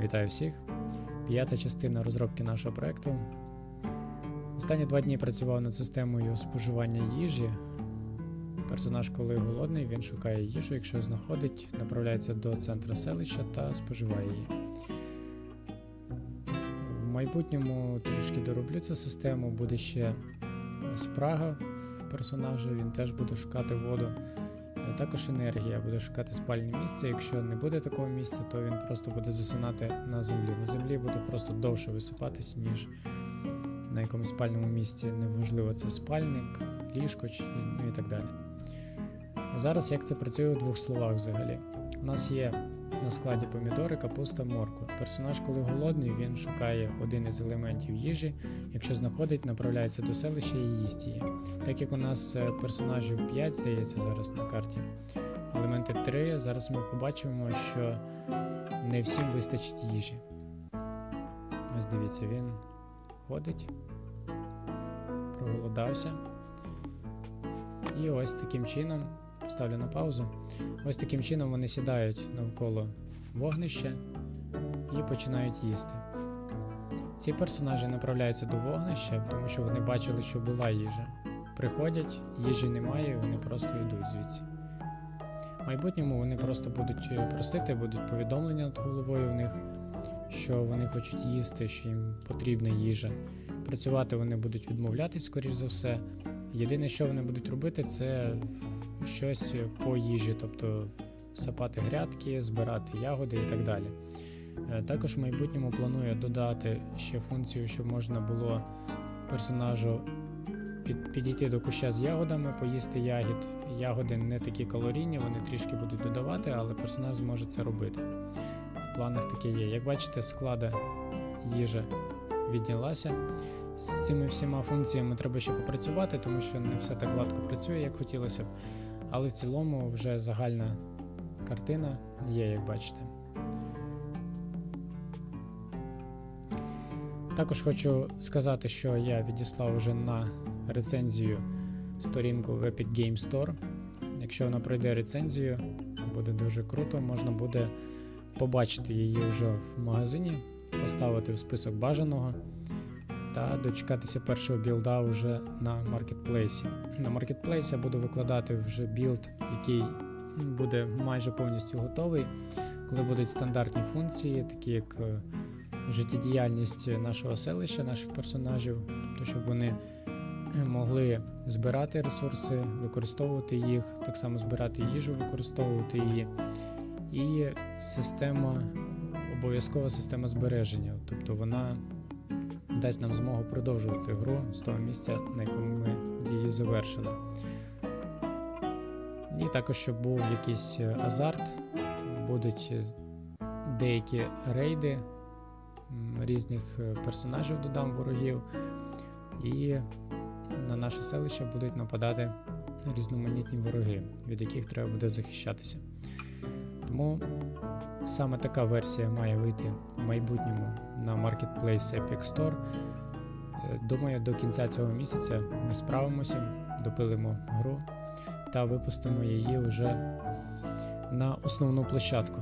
Вітаю всіх! П'ята частина розробки нашого проекту. Останні два дні працював над системою споживання їжі. Персонаж, коли голодний, він шукає їжу, якщо знаходить, направляється до центра селища та споживає її. В майбутньому трішки дороблю цю систему, буде ще спрага в персонажа, він теж буде шукати воду. Е, Також енергія буде шукати спальне місце. Якщо не буде такого місця, то він просто буде засинати на землі. На землі буде просто довше висипатись, ніж на якомусь спальному місці. Неважливо, це спальник, ліжко чи, ну і так далі. Зараз як це працює у двох словах взагалі. У нас є на складі помідори, капуста, морква. Персонаж, коли голодний, він шукає один із елементів їжі. Якщо знаходить, направляється до селища і їсть її. Так як у нас е, персонажів 5, здається, зараз на карті, елементи 3, зараз ми побачимо, що не всім вистачить їжі. Ось дивіться, він ходить, проголодався. І ось таким чином, ставлю на паузу. Ось таким чином вони сідають навколо вогнища і починають їсти. Ці персонажі направляються до вогнища, тому що вони бачили, що була їжа. Приходять, їжі немає, вони просто йдуть звідси. В майбутньому вони просто будуть е, просити, будуть повідомлення над головою в них, що вони хочуть їсти, що їм потрібна їжа. Працювати вони будуть відмовлятись, скоріш за все. Єдине, що вони будуть робити, це щось по їжі, тобто сапати грядки, збирати ягоди і так далі. Е, Також в майбутньому планую додати ще функцію, щоб можна було персонажу під, підійти до куща з ягодами, поїсти ягід. Ягоди не такі калорійні, вони трішки будуть додавати, але персонаж зможе це робити. В планах таке є. Як бачите, склада їжа віднялася. З цими всіма функціями треба ще попрацювати, тому що не все так гладко працює, як хотілося б. Але в цілому вже загальна картина є, як бачите. Також хочу сказати, що я відіслав уже на рецензію сторінку в Epic Game Store. Якщо вона пройде рецензію, буде дуже круто, можна буде побачити її вже в магазині, поставити в список бажаного та дочекатися першого білда вже на маркетплейсі. На маркетплейсі я буду викладати вже білд, який буде майже повністю готовий, коли будуть стандартні функції, такі як е, життєдіяльність нашого селища, наших персонажів, тобто, щоб вони е, могли збирати ресурси, використовувати їх, так само збирати їжу, використовувати її. І система, обов'язкова система збереження, тобто вона дасть нам змогу продовжувати гру з того місця, на якому ми її завершили. І також, щоб був якийсь е, азарт, будуть е, деякі рейди різних е, персонажів додам ворогів, і на наше селище будуть нападати різноманітні вороги, від яких треба буде захищатися. Тому саме така версія має вийти в майбутньому на Marketplace Epic Store. Е, Думаю, до кінця цього місяця ми справимося, допилимо гру та випустимо її вже на основну площадку.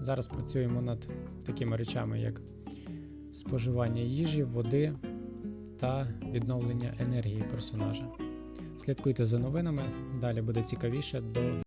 Зараз працюємо над такими речами, як споживання їжі, води та відновлення енергії персонажа. Слідкуйте за новинами, далі буде цікавіше. До